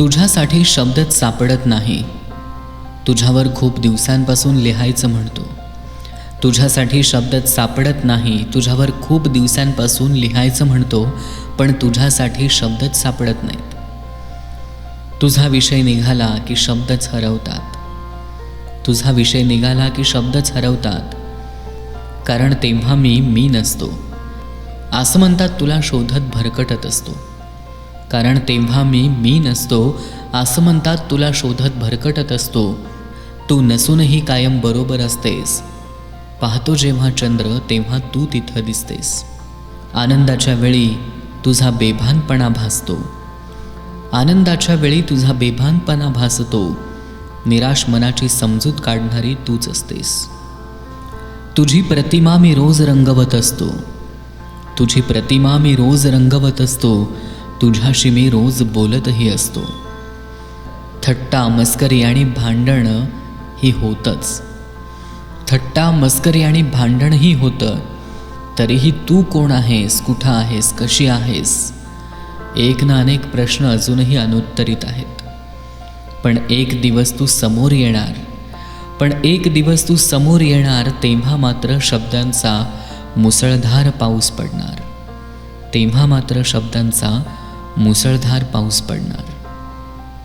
तुझ्यासाठी शब्दच सापडत नाही. तुझ्यावर खूप दिवसांपासून लिहायचं म्हणतो. तुझ्यासाठी शब्दच सापडत नाही तुझ्यावर खूप दिवसांपासून लिहायचं म्हणतो पण तुझ्यासाठी शब्दच सापडत नाहीत. तुझा विषय निघाला की शब्दच हरवतात. तुझा विषय निघाला की शब्दच हरवतात. कारण तेव्हा मी मी नसतो. असं म्हणतात तुला शोधत भरकटत असतो. कारण तेव्हा मी मी नसतो असं म्हणतात तुला शोधत भरकटत असतो. तू नसूनही कायम बरोबर असतेस. पाहतो जेव्हा चंद्र तेव्हा तू तिथं दिसतेस. आनंदाच्या वेळी तुझा बेभानपणा भासतो. आनंदाच्या वेळी तुझा बेभानपणा भासतो. निराश मनाची समजूत काढणारी तूच असतेस. तुझी प्रतिमा मी रोज रंगवत असतो. तुझी प्रतिमा मी रोज रंगवत असतो. तुझ्याशी मी रोज बोलतही असतो. थट्टा मस्करी आणि भांडण ही होतच. थट्टा मस्करी आणि भांडणही होतं. तरीही तू कोण आहेस कुठं आहेस कशी आहेस? एक ना अनेक प्रश्न अजूनही अनुत्तरित आहेत. पण एक दिवस तू समोर येणार. पण एक दिवस तू समोर येणार तेव्हा मात्र शब्दांचा मुसळधार पाऊस पडणार. तेव्हा मात्र शब्दांचा मुसळधार पाऊस पडणार.